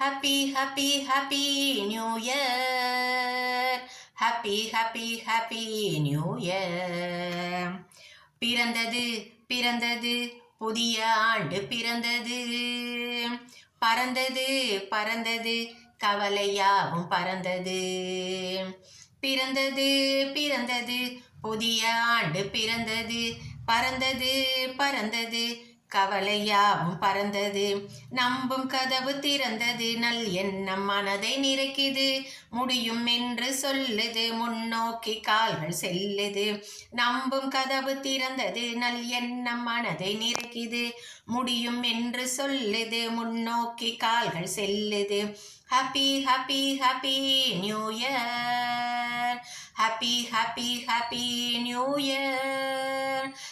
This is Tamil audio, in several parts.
Happy happy happy new year happy happy happy new year பிறந்தது பிறந்தது புதிய ஆண்டு பிறந்தது. பறந்தது பறந்தது கவலையாவும் பறந்தது. பிறந்தது பிறந்தது புதிய ஆண்டு பிறந்தது. பறந்தது பறந்தது கவலையாவும் பறந்தது. நம்பும் கதவு திறந்தது. நல் எண்ணம் மனதை நிறைக்குது. முடியும் என்று சொல்லுது. முன்னோக்கி கால்கள் செல்லுது. நம்பும் கதவு திறந்தது. நல் எண்ணம் மனதை நிறைக்குது. முடியும் என்று சொல்லுது. முன்னோக்கி கால்கள் செல்லுது. Happy happy happy new year. Happy happy happy new year.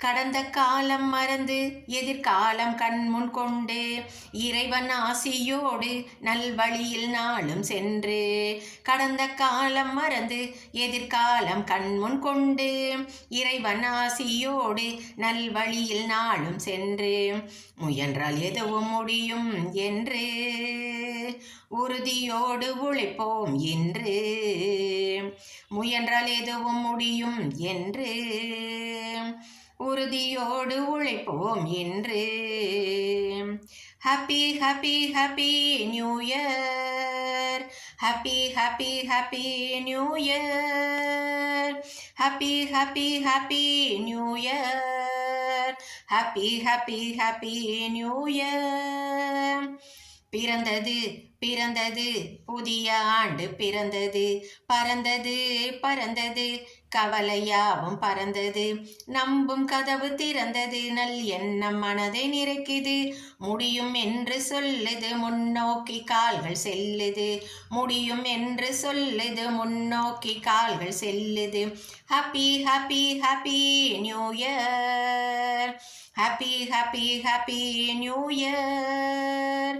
கடந்த காலம் மறந்து எதிர்காலம் கண்முன் கொண்டு இறைவன் ஆசியோடு நல்வழியில் நாளும் சென்று. கடந்த காலம் மறந்து எதிர்காலம் கண்முன் கொண்டு இறைவன் ஆசியோடு நல்வழியில் நாளும் சென்று. முயன்றால் எதுவும் முடியும் என்று உறுதியோடு உழைப்போம் என்று முயன்றால் எதுவும் முடியும் என்று உறுதியோடு உழைப்போம் என்று happy happy happy new year happy happy happy new year happy happy happy new year happy happy happy new year பிறந்தது பிறந்தது. புதிய ஆண்டு பிறந்தது. பறந்தது பறந்தது. கவலையாவும் பறந்தது. நம்பும் கதவு திறந்தது. நல் எண்ணம் மனதை நிறைக்குது. முடியும் என்று சொல்லுது. முன்னோக்கி கால்கள் செல்லுது. முடியும் என்று சொல்லுது. முன்னோக்கி கால்கள் செல்லுது. Happy happy happy new year. Happy happy happy new year.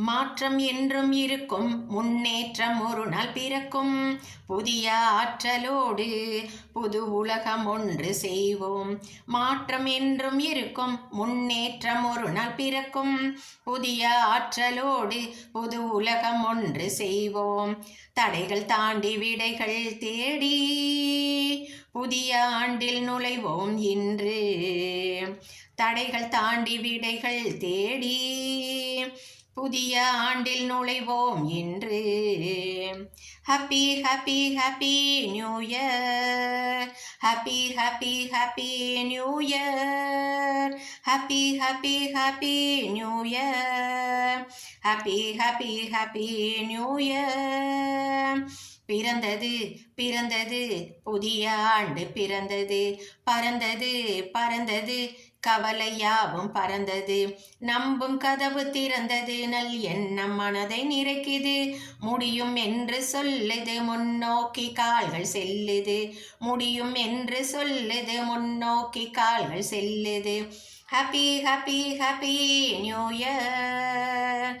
மாற்றம் என்றும் இருக்கும் முன்னேற்றம் ஒரு நாள் பிறக்கும். புதிய ஆற்றலோடு புது உலகம் ஒன்று செய்வோம். மாற்றம் என்றும் இருக்கும் முன்னேற்றம் ஒரு நாள் பிறக்கும். புதிய ஆற்றலோடு புது உலகம் ஒன்று செய்வோம். தடைகள் தாண்டி விடைகள் தேடி புதிய ஆண்டில் நுழைவோம் இன்று. தடைகள் தாண்டி விடைகள் தேடி புதிய ஆண்டில் நுழைவோம் என்று happy happy happy new year happy happy happy new year happy happy happy new year happy happy happy new year பிறந்தது பிறந்தது. புதிய ஆண்டு பிறந்தது. பறந்தது பறந்தது. கவலையாவும் பறந்தது. நம்பும் கதவு திறந்தது. நல் எண்ணம் மனதை நிறைக்குது. முடியும் என்று சொல்லுது. முன்னோக்கி கால்கள் செல்லுது. முடியும் என்று சொல்லுது. முன்னோக்கி கால்கள் செல்லுது. Happy happy happy new year